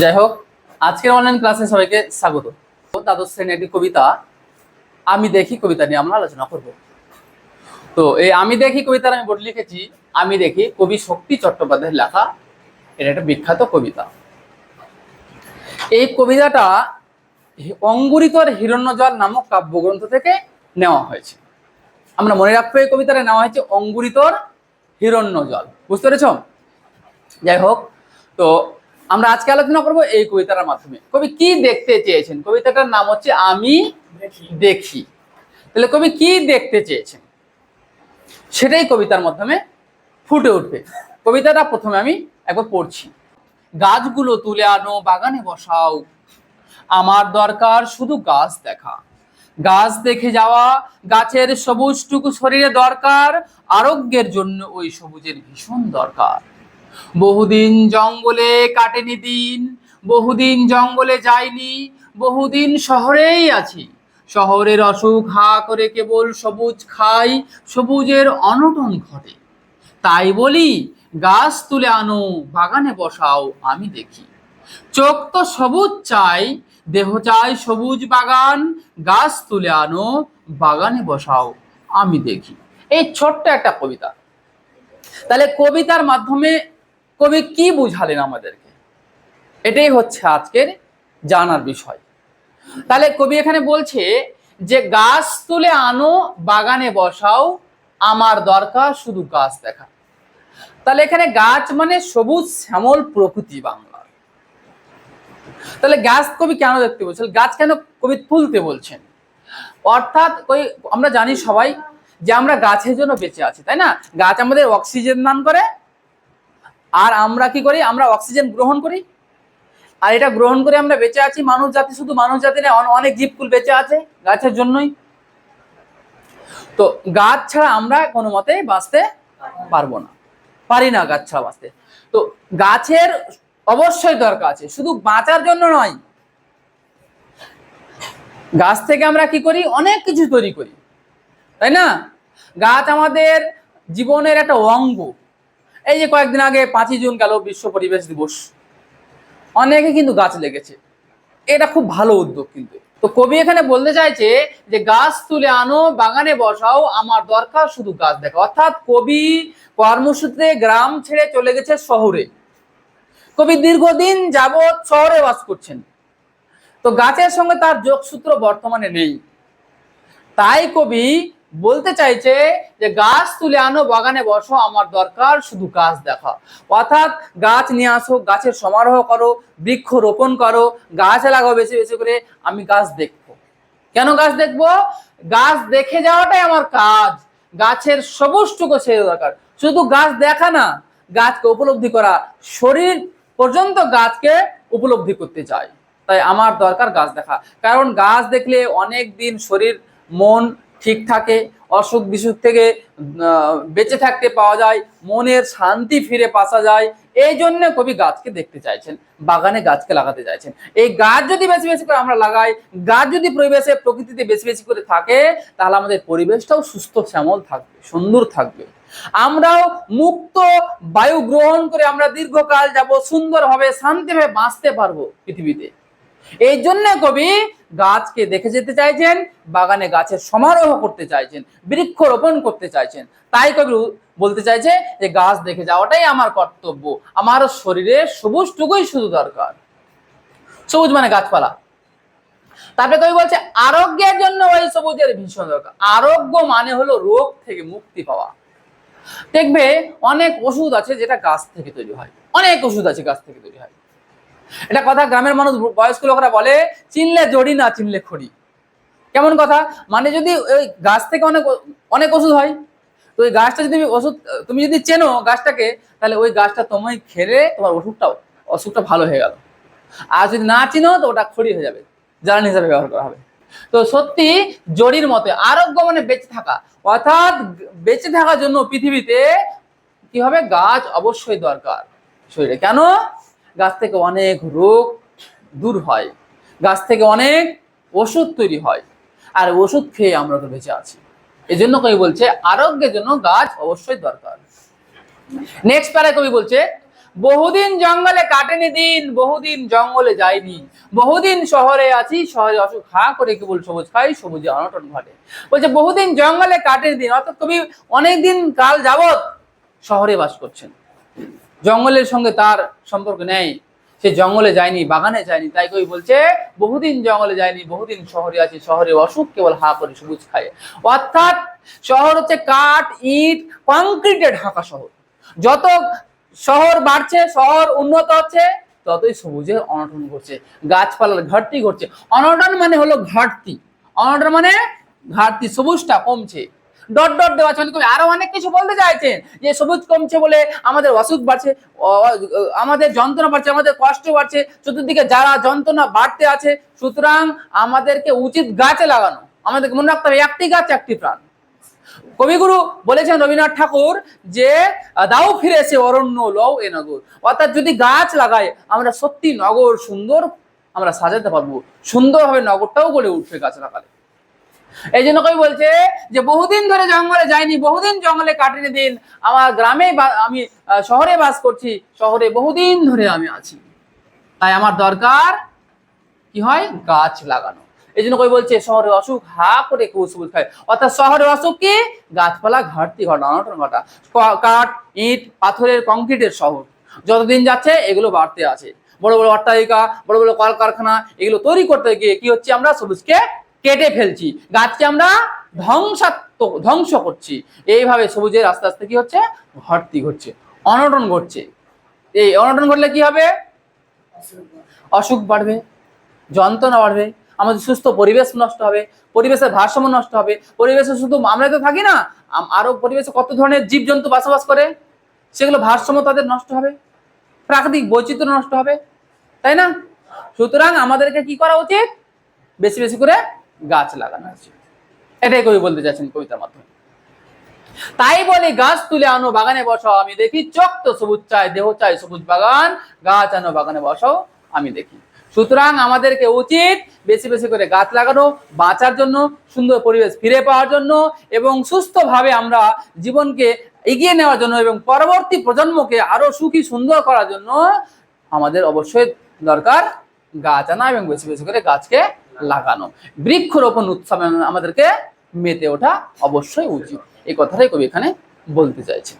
যাই হোক আজকের অনলাইন ক্লাসে সবাইকে স্বাগত। দ্বাদশ শ্রেণির একটি কবিতা, আমি দেখি কবিতা নিয়ে আমরা আলোচনা করব। তো এই আমি দেখি কবিতার আমি বোর্ড লিখেছি, আমি দেখি কবি শক্তি চট্টোপাধ্যায়ের লেখা, এটা একটা বিখ্যাত কবিতা। এই কবিতাটা অঙ্গুরিতর হিরণ্যজল নামক কাব্যগ্রন্থ থেকে নেওয়া হয়েছে। আমরা মনে রাখব এই কবিতাটা নেওয়া হয়েছে অঙ্গুরিতর হিরণ্যজল। বুঝতে পেরেছ? যাই হোক তো আমরা আজকে আলোচনা করব এই কবিতাটার মাধ্যমে। কবি কি দেখতে চেয়েছেন? কবিতাটার নাম হচ্ছে আমি দেখি। তাহলে কবি কি দেখতে চেয়েছেন? সেটাই কবিতার মাধ্যমে ফুটে উঠবে। কবিতাটা প্রথমে আমি একবার পড়ছি। গাছগুলো তুলে আনো বাগানে বসাও। আমার দরকার শুধু গাছ দেখা। গাছ দেখে যাওয়া গাছের সবুজটুকু শরীরে দরকার। আরোগ্যের জন্য ওই সবুজের ভীষণ দরকার। বহুদিন জঙ্গলে কাটেনি দিন, বহুদিন জঙ্গলে যাইনি, বহুদিন শহরেই আছি। শহরের অসুখ হা করে কেবল সবুজ খাই, সবুজের অনটন ঘটে। তাই বলি, গাছ তুলে আনো, বাগানে বসাও, আমি দেখি। চোখ তো সবুজ চাই, দেহ চাই সবুজ বাগান, গাছ তুলে আনো, বাগানে বসাও, আমি দেখি। এই ছোট্ট একটা কবিতা। তাহলে কবিতার মাধ্যমে কবি কি বুঝালেন আমাদেরকে? এটাই হচ্ছে আজকের জানার বিষয়। তাহলে কবি এখানে বলছে যে, গাছ তুলে আনো, বাগানে বসাও, আমার দরকার শুধু গাছ দেখা। তাহলে এখানে গাছ মানে সবুজ শ্যামল প্রকৃতি বাংলার তাহলে গাছ কবি কেন দেখতে বলছেন? গাছ কেন কবি তুলতে বলছেন? অর্থাৎ ওই আমরা জানি সবাই যে, আমরা গাছের জন্য বেঁচে আছি, তাই না? গাছ আমাদের অক্সিজেন দান করে আর আমরা কি করি? আমরা অক্সিজেন গ্রহণ করি। আর এটা গ্রহণ করে আমরা বেঁচে আছি। মানুষ জাতি শুধু মানুষ জাতি না অনেক জীবকুল বেঁচে আছে গাছের জন্যই। তো গাছ ছাড়া আমরা কোনো মতেই বাঁচতে পারব না। পারি না গাছ ছাড়া বাঁচতে। তো গাছের অবশ্যই দরকার আছে। শুধু বাঁচার জন্য নয়। গাছ থেকে আমরা কি করি? অনেক কিছু তৈরি করি। তাই না? গাছ আমাদের জীবনের একটা অঙ্গ। এই যে কয়েকদিন আগে পাঁচই জুন গেল বিশ্ব পরিবেশ দিবস। অনেকে কিন্তু গাছ লেগেছে। এটা খুব ভালো উদ্যোগ কিন্তু। তো কবি এখানে বলতে চাইছে যে, গাছ তুলে আনো, বাগানে বসাও, আমার দরকার শুধু গাছ দেখা। অর্থাৎ কবি কর্মসূত্রে গ্রাম ছেড়ে চলে গেছে শহরে। কবি দীর্ঘদিন যাবৎ শহরে বাস করছেন। তো গাছের সঙ্গে তার যোগসূত্র বর্তমানে নেই। তাই কবি বলতে চাইছে যে গাছ তুলে আনো, বাগানে বসো, আমার দরকার শুধু গাছ দেখা। অর্থাৎ গাছ নিয়ে আসো, গাছের সমারোহ করো, বৃক্ষ রোপণ করো, গাছ লাগাও বেশি বেশি করে, আমি গাছ দেখব। কেন গাছ দেখব? গাছ দেখে যাওয়াটাই আমার কাজ। গাছের সবুজটুকু সে দরকার। শুধু গাছ দেখা না, গাছকে উপলব্ধি করা, শরীর পর্যন্ত গাছকে উপলব্ধি করতে চাই। তাই আমার দরকার গাছ দেখা। কারণ গাছ দেখলে অনেক দিন শরীর, মন ঠিক থাকে, অসুখ বিসুখ থেকে বেঁচে থাকতে পাওয়া যায়, মনের শান্তি ফিরে পাওয়া যায়। এই জন্য কবি গাছকে দেখতে চাইছেন, বাগানে গাছকে লাগাতে চাইছেন। এই গাছ যদি বেশি বেশি করে আমরা লাগাই, গাছ যদি পরিবেশে, প্রকৃতিতে বেশি বেশি করে থাকে, তাহলে আমাদের পরিবেশটাও সুস্থ, শ্যামল থাকবে, সুন্দর থাকবে। আমরাও মুক্ত বায়ু গ্রহণ করে আমরা দীর্ঘকাল যাব সুন্দরভাবে, শান্তিভাবে বাঁচতে পারব পৃথিবীতে। এই জন্য কবি গাছকে দেখে যেতে চাইছেন, বাগানে গাছের সমারোহ করতে চাইছেন বৃক্ষ রোপণ করতে চাইছেন। তাই কবি বলতে চাইছে যে, গাছ দেখে যাওয়াটাই আমার কর্তব্য। আমার শরীরে সবুজটুকুই শুধু দরকার। সবুজ মানে গাছপালা। তারপরে কবি বলছে, আরোগ্যের জন্য ওই সবুজের ভীষণ দরকার। আরোগ্য মানে হলো রোগ থেকে মুক্তি পাওয়া। দেখবে অনেক ওষুধ আছে যেটা গাছ থেকে তৈরি হয়। অনেক ওষুধ আছে গাছ থেকে তৈরি হয়। এটা কথা গ্রামের মানুষ বয়স্ক লোকরা বলে, চিনলে জড়ি না চিনলে খড়ি। কেমন কথা? মানে যদি ওই গাছ থেকে অনেক অনেক ওষুধ হয়, তো ওই গাছটা যদি ওষুধ, তুমি যদি চেনো গাছটাকে, তাহলে ওই গাছটা তোমায় খেলে তোমার ওষুধটাও অসুখটা ভালো হয়ে গেল। আর যদি না চিনো, তো ওটা খড়ি হয়ে যাবে, জ্বালানি হিসাবে ব্যবহার করা হবে। তো সত্যি জড়ির মতে আরোগ্য মানে বেঁচে থাকা। অর্থাৎ বেঁচে থাকার জন্য পৃথিবীতে কি হবে? গাছ অবশ্যই দরকার শরীরে। কেন? গাছ থেকে অনেক রোগ দূর হয়, গাছ থেকে অনেক ওষুধ তৈরি হয়, আর ওষুধ খেয়ে আমরা তো বেঁচে আছি। এই জন্য কবি বলছে, আরোগ্যের জন্য গাছ অবশ্যই দরকার। নেক্সট প্যারায় কবি বলছে, বহুদিন জঙ্গলে কাটেনি দিন, বহুদিন জঙ্গলে যায়নি বহুদিন শহরে আছি, শহরে অসুখ, হা করে কেবল সবুজ খাই, সবুজে অনটন ঘটে। বলছে, বহুদিন জঙ্গলে কাটেনি দিন, অর্থাৎ কবি অনেকদিন কাল যাবত শহরে বাস করছেন। জঙ্গলের সঙ্গে তার সম্পর্ক নেই। সে জঙ্গলে যায়নি, বাগানে যায়নি, তাই কই বলছে, বহুদিন জঙ্গলে যায়নি, বহুদিন শহরে আছে, শহরে অসুখ, কেবল হা করে সবুজ খায়। অর্থাৎ শহর হচ্ছে কাঠ, ইট কংক্রিটে ঢাকা শহর। যত শহর বাড়ছে, শহর উন্নত হচ্ছে, ততই সবুজের অনটন ঘটছে, গাছপালার ঘাটতি ঘটছে। অনটন মানে হলো ঘাটতি। অনটন মানে ঘাটতি, সবুজটা কমছে। ডট ডট দেওয়া আছে। মানে কবি আরও অনেক কিছু বলতে চাইছেন, যে সবুজ কমছে বলে আমাদের অসুখ বাড়ছে আমাদের যন্ত্রণা বাড়ছে, আমাদের কষ্ট বাড়ছে, চতুর্দিকে যারা যন্ত্রণা বাড়তে আছে, সুতরাং আমাদেরকে উচিত গাছে লাগানো। আমাদেরকে মনে রাখতে হবে, একটি গাছ, একটি প্রাণ। কবিগুরু বলেছেন রবীন্দ্রনাথ ঠাকুর যে দাও ফিরে এসে অরণ্য লও এ নগর। অর্থাৎ যদি গাছ লাগাই, আমরা সত্যি নগর সুন্দর আমরা সাজাতে পারব। সুন্দরভাবে নগরটাও গড়ে উঠবে গাছ লাগালে। এই জন্য কবি বলছে যে বহুদিন ধরে জঙ্গলে যাইনি, বহুদিন জঙ্গলে কাটিয়ে দিন। আমার গ্রামে আমি শহরে বাস করছি, শহরে বহুদিন ধরে আমি আছি। তাই আমার দরকার কি হয়? গাছ লাগানো। এই জন্য কই বলছে, শহরে অসুখ হা করে কেউ খায় অর্থাৎ শহরে অসুখ কি? গাছপালা, ঘাটতি ঘটা অনটন ঘটা। কাঠ, ইট, পাথরের, কংক্রিটের শহর। যতদিন যাচ্ছে, এগুলো বাড়তে আছে। বড় বড় অট্টালিকা, বড় বড় কলকারখানা, এগুলো তৈরি করতে গিয়ে কি হচ্ছে আমরা সবুজকে কেটে ফেলছি। গাছকে আমরা ধ্বংসাত্মক ধ্বংস করছি। এইভাবে সবুজের আস্তে আস্তে কি হচ্ছে? ঘাটতি ঘটছে। অনটন ঘটছে। এই অনটন ঘটলে কি হবে? অসুখ বাড়বে, যন্ত্রণা বাড়বে, আমাদের সুস্থ পরিবেশ নষ্ট হবে, পরিবেশের ভারসাম্য নষ্ট হবে। পরিবেশে শুধু আমরা তো থাকি না, আম- আরও পরিবেশে কত ধরনের জীবজন্তু বসবাস করে? সেগুলো ভারসাম্য তাদের নষ্ট হবে, প্রাকৃতিক বৈচিত্র্য নষ্ট হবে, তাই না? সুতরাং আমাদেরকে কি করা উচিত? বেশি বেশি করে গাছ লাগানো উচিত এটাই কবি বলতে চাচ্ছেন কবিতার মাধ্যমে। তাই বলি গাছ তুলে আনো, বাগানে বসাও, আমি দেখি চোখ তো সবুজ চাই দেহ চাই সবুজ বাগান, গাছ আনো, বাগানে বসাও, আমি দেখি। সুতরাং আমাদেরকে উচিত বেশি বেশি করে গাছ লাগানো, বাঁচার জন্য, সুন্দর পরিবেশ ফিরে পাওয়ার জন্য এবং সুস্থভাবে আমরা জীবনকে এগিয়ে নেওয়ার জন্য এবং পরবর্তী প্রজন্মকে আরও সুখী, সুন্দর করার জন্য আমাদের অবশ্যই দরকার গাছ আনা এবং বেশি বেশি করে গাছকে লাগানো বৃক্ষরোপণ উৎসবে আমাদেরকে মেতে ওঠা অবশ্যই উচিত এই কথাটাই কবি এখানে বলতে চাইছে